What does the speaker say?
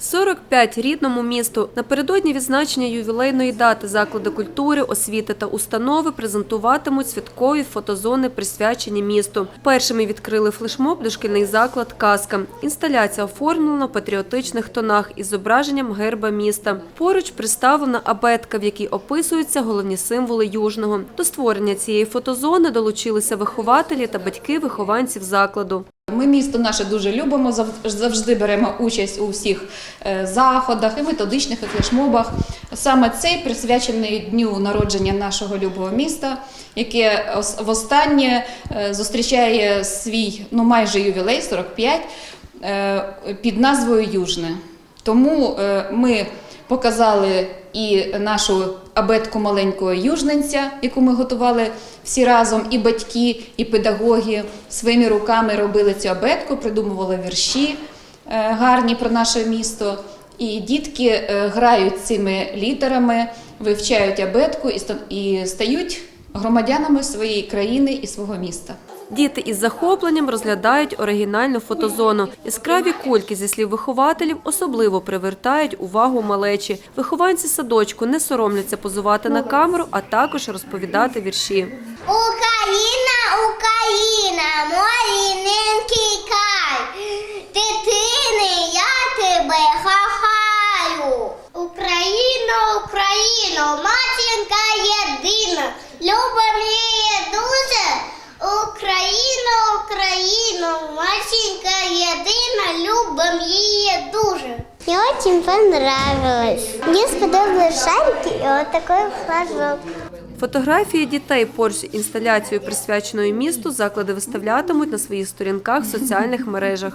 45 рідному місту. Напередодні відзначення ювілейної дати заклади культури, освіти та установи презентуватимуть святкові фотозони, присвячені місту. Першими відкрили флешмоб дошкільний заклад Казка. Інсталяція оформлена в патріотичних тонах із зображенням герба міста. Поруч представлена абетка, в якій описуються головні символи Южного. До створення цієї фотозони долучилися вихователі та батьки вихованців закладу. Ми місто наше дуже любимо, зав- завжди беремо участь у всіх е, заходах і методичних і флешмобах. Саме цей присвячений дню народження нашого любого міста, яке ос- востаннє е, зустрічає свій ну майже ювілей 45 е, під назвою Южне. Тому ми показали і нашу абетку маленького южненця, яку ми готували всі разом, і батьки, і педагоги своїми руками робили цю абетку, придумували вірші е, гарні про наше місто. І дітки е, грають цими літерами, вивчають абетку і стають громадянами своєї країни і свого міста. Діти із захопленням розглядають оригінальну фотозону. Яскраві кульки, зі слів вихователів, особливо привертають увагу малечі. Вихованці садочку не соромляться позувати на камеру, а також розповідати вірші. Україна, Україна, мой рідненький край. Дитини, я тебе хахаю. Україно, Україно, матінка єдина. Любим дуже. Україно, Україно, єдина, любим її дуже. Мне очень понравилось. Мне сподобались шарики и вот такой флажок. Фотографії дітей поруч з інсталяцією, присвяченою місту, заклади виставлятимуть на своїх сторінках в соціальних мережах.